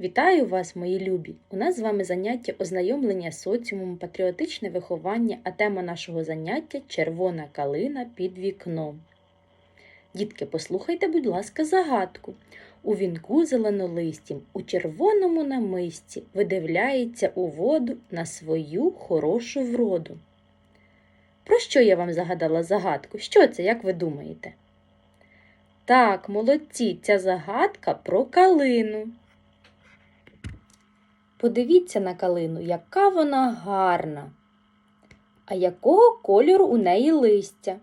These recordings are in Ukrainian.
Вітаю вас, мої любі! У нас з вами заняття ознайомлення з соціумом, патріотичне виховання, а тема нашого заняття червона калина під вікном. Дітки, послухайте, будь ласка, загадку. У вінку зеленолистім, у червоному намисті видивляється у воду на свою хорошу вроду. Про що я вам загадала загадку? Що це, як ви думаєте? Так, молодці, ця загадка про калину. Подивіться на калину, яка вона гарна. А якого кольору у неї листя?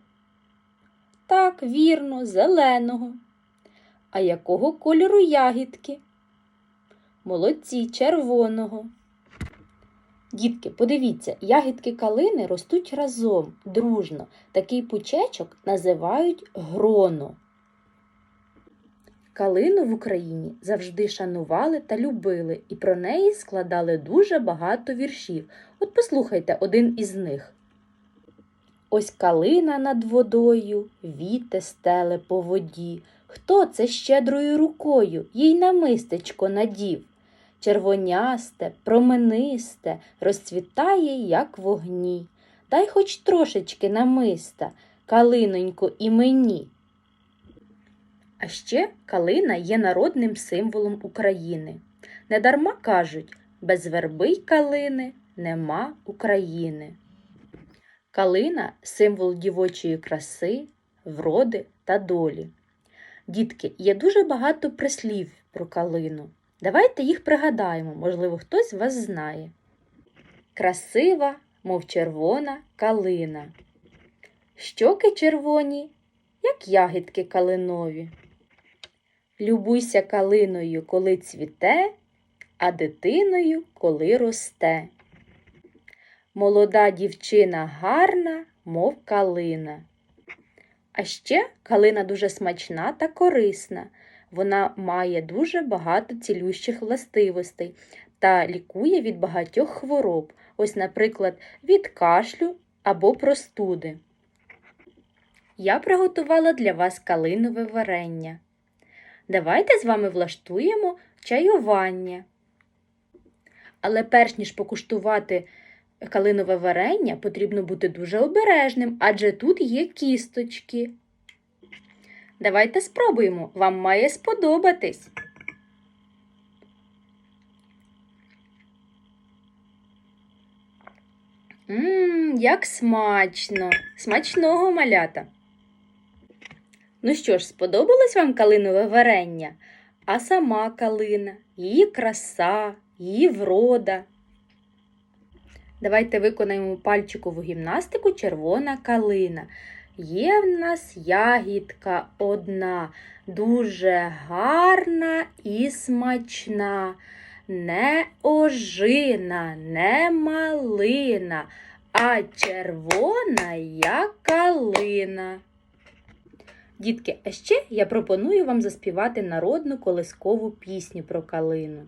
Так, вірно, зеленого. А якого кольору ягідки? Молодці, червоного. Дітки, подивіться, ягідки калини ростуть разом, дружно. Такий пучечок називають гроно. Калину в Україні завжди шанували та любили, і про неї складали дуже багато віршів. От послухайте один із них. Ось калина над водою, віте стеле по воді. Хто це щедрою рукою їй намистечко надів? Червонясте, променисте, розцвітає, як вогні. Дай хоч трошечки намиста, калинонько і мені. А ще калина є народним символом України. Недарма кажуть, без верби й калини нема України. Калина символ дівочої краси, вроди та долі. Дітки, є дуже багато прислів про калину. Давайте їх пригадаємо, можливо, хтось вас знає. Красива, мов червона калина. Щоки червоні, як ягідки калинові. Любуйся калиною, коли цвіте, а дитиною, коли росте. Молода дівчина гарна, мов калина. А ще калина дуже смачна та корисна. Вона має дуже багато цілющих властивостей та лікує від багатьох хвороб, ось, наприклад, від кашлю або простуди. Я приготувала для вас калинове варення. Давайте з вами влаштуємо чаювання. Але перш ніж покуштувати калинове варення, потрібно бути дуже обережним, адже тут є кісточки. Давайте спробуємо, вам має сподобатись. Ммм, як смачно! Смачного малята! Ну що ж, сподобалось вам калинове варення? А сама калина, її краса, її врода. Давайте виконаємо пальчикову гімнастику червона калина. Є в нас ягідка одна, дуже гарна і смачна, не ожина, не малина, а червона, як калина. Дітки, а ще я пропоную вам заспівати народну колискову пісню про калину.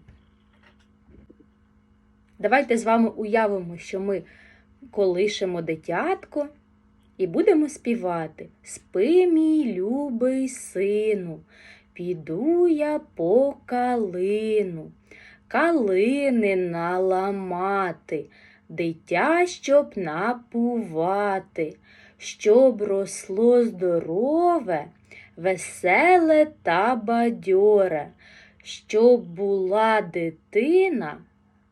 Давайте з вами уявимо, що ми колишемо дитятко і будемо співати Спи, мій любий сину, піду я по калину, калини наламати, дитя щоб напувати щоб росло здорове, веселе та бадьоре, щоб була дитина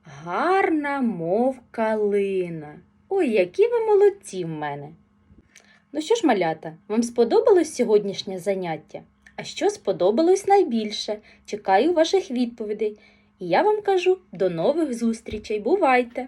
гарна, мов калина. Ой, які ви молодці в мене. Ну що ж, малята, вам сподобалось сьогоднішнє заняття? А що сподобалось найбільше? Чекаю ваших відповідей. І я вам кажу до нових зустрічей. Бувайте!